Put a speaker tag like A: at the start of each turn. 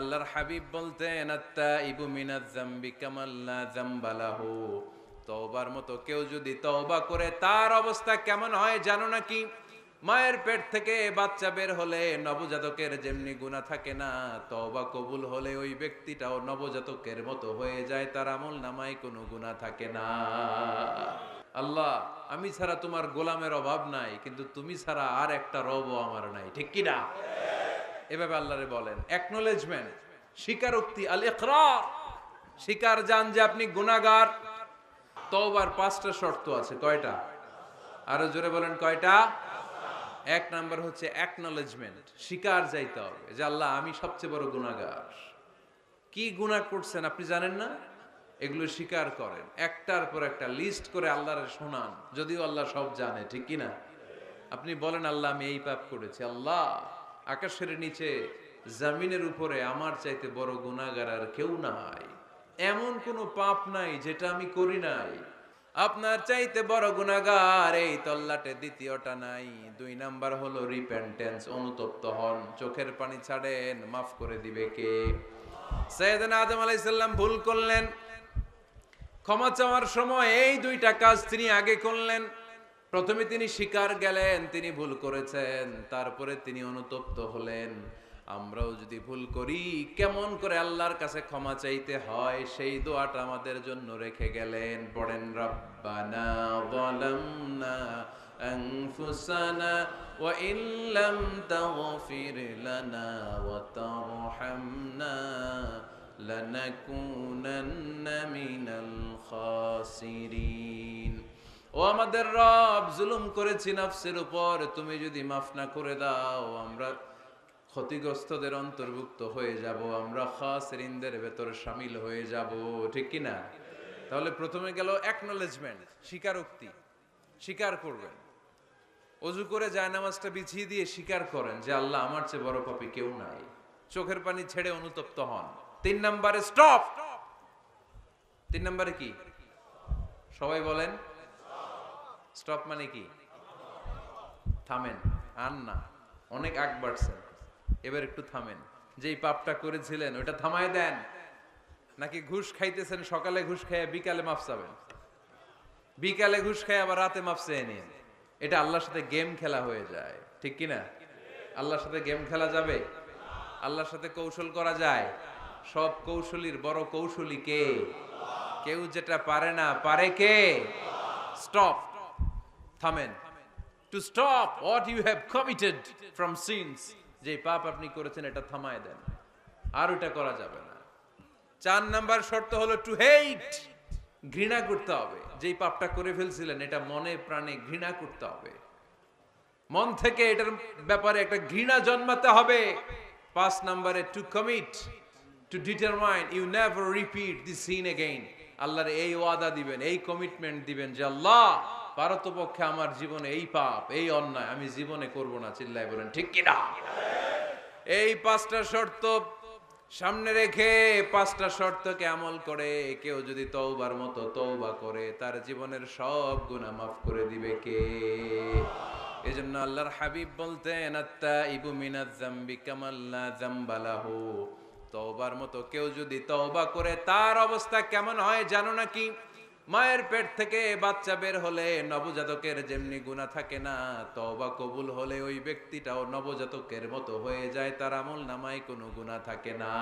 A: আল্লাহর হাবিব বলতেন আত্তা ইবু মিনাজ জাম্বি কামাল্লা জাম্বালাহু তওবার মতো কেউ যদি তওবা করে, তার অবস্থা কেমন হয় জানো নাকি? মায়ের পেট থেকে বাচ্চা বের হলে নবজাতকের যেমনি গুণা থাকে না, তওবা কবুল হলে ওই ব্যক্তিটাও নবজাতকের মতো হয়ে যায়, তার আমল নামায় কোনো গুণা থাকে না। আল্লাহ, আমি ছাড়া তোমার গোলামের অভাব নাই, কিন্তু তুমি ছাড়া আর একটা রবও আমার নাই, ঠিক কি না? এভাবে আল্লাহরে বলেন। অ্যাকনোলেজমেন্ট স্বীকারোক্তি আল ইকরার স্বীকার জান যে আপনি গুনাহগার। তওবার পাঁচটা শর্ত আছে, কয়টা? আরও জোরে বলেন, কয়টা? এক নাম্বার হচ্ছে অ্যাকনোলেজমেন্ট স্বীকার যাইতে হবে যে আল্লাহ আমি সবচেয়ে বড় গুনাহগার। কি গুনাহ করছেন আপনি জানেন না? এগুলো স্বীকার করেন। একটার পর একটা লিস্ট করে আল্লাহরে শোনান, যদিও আল্লাহ সব জানে, ঠিক কি না আপনি বলেন, আল্লাহ আমি এই পাপ করেছি, আল্লাহ। আকাশের নিচে, জামিনের উপরে আমার চাইতে বড় গুনাহগার আর কেউ নাই। এমন কোনো পাপ নাই যেটা আমি করি নাই। আপনার চাইতে বড় গুনাহগার এই তল্লাটে দ্বিতীয়টা নাই। দুই নাম্বার হলো রিপেন্টেন্স অনুতপ্ত হন। চোখের পানি ছাড়েন, মাফ করে দিবে কে? সৈয়দনা আদম আলাইসাল্লাম ভুল করলেন। ক্ষমা চাওয়ার সময় এই দুইটা কাজ তিনি আগে করলেন। প্রথমে তিনি স্বীকার গেলেন তিনি ভুল করেছেন তারপরে তিনি অনুতপ্ত হলেন আমরাও যদি ভুল করি কেমন করে আল্লাহর কাছে ক্ষমা চাইতে হয় সেই দোয়াটা আমাদের জন্য রেখে গেলেন পড়েন রব্বানা যালামনা أنفسنا وإن لم تغفر لنا وترحمنا لنكونن من الخاسرين ও আমাদের রব, জুলুম করেছি নফসের উপর, তুমি যদি মাফ না করে দাও, আমরা ক্ষতিগ্রস্তদের অন্তর্ভুক্ত হয়ে যাব, আমরা খাস খাসরিনদের ভেতর সামিল হয়ে যাব, ঠিক কি না তাহলে প্রথমে গেল অ্যাকনোলেজমেন্ট স্বীকারোক্তি, স্বীকার করবেন। অজু করে জায়নামাজটা বিছিয়ে দিয়ে স্বীকার করেন যে আল্লাহ আমার চেয়ে বড় পাপি কেউ নাই। চোখের পানি ছেড়ে অনুতপ্ত হন। তিন নম্বরে স্টপ তিন নম্বরে কি? সবাই বলেন স্টপ মানে কি? থামেন। আন না, অনেক আগ বাড়ছেন। এবার একটু থামেন। যেই পাপটা করেছিলেন ওটা থামায় দেন। নাকি ঘুষ খাইতেছেন, সকালে ঘুষ খাইয়া বিকালে মাফ চাবেন? বিকালে ঘুষ খাই আবার রাতে মাফ চেয়ে নিন এটা আল্লাহর সাথে গেম খেলা হয়ে যায়। ঠিক কি না আল্লাহর সাথে গেম খেলা যাবে? আল্লাহর সাথে কৌশল করা যায়? সব কৌশলীর বড় কৌশলী কে? কেউ যেটা পারে না, পারে কে? স্টপ থামেন to stop what you have committed from sins যে পাপ আপনি করেছেন, এটা থামায় দেন। আর ওটা করা যাবে না। চার নাম্বার শর্ত হলো টু হেইট ঘৃণা করতে হবে। যেই পাপটা করে ফেলছিলেন, এটা মনে প্রাণে ঘৃণা করতে হবে। মন থেকে এটার ব্যাপারে একটা ঘৃণা জন্মাতে হবে। পাঁচ নাম্বারে to commit to determine you never repeat the sin again আল্লাহর এই ওয়াদা দিবেন, এই কমিটমেন্ট দিবেন যে আল্লাহ পারতপক্ষে আমার জীবনে এই পাপ, এই অন্যায় আমি জীবনে করব না, চিল্লায় বলেন, ঠিক কিনা? এই পাঁচটা শর্ত সামনে রেখে পাঁচটা শর্তকে আমল করে, কেউ যদি তওবার মতো তওবা করে, তার জীবনের সব গুনাহ মাফ করে দিবে কে? এজন্য আল্লাহর হাবিব বলতেন আত্তা ইবু মিনাজ জাম্বি কামাল্লা জাম্বালাহু তওবার মতো কেউ যদি তওবা করে, তার অবস্থা কেমন হয় জানো নাকি? মায়ের পেট থেকে বাচ্চা বের হলে নবজাতকের যেমনি গুণা থাকে না তবা কবুল হলে ওই ব্যক্তিটাও নবজাতকের মতো হয়ে যায়। তার আমল নামায় কোনো গুণা থাকে না।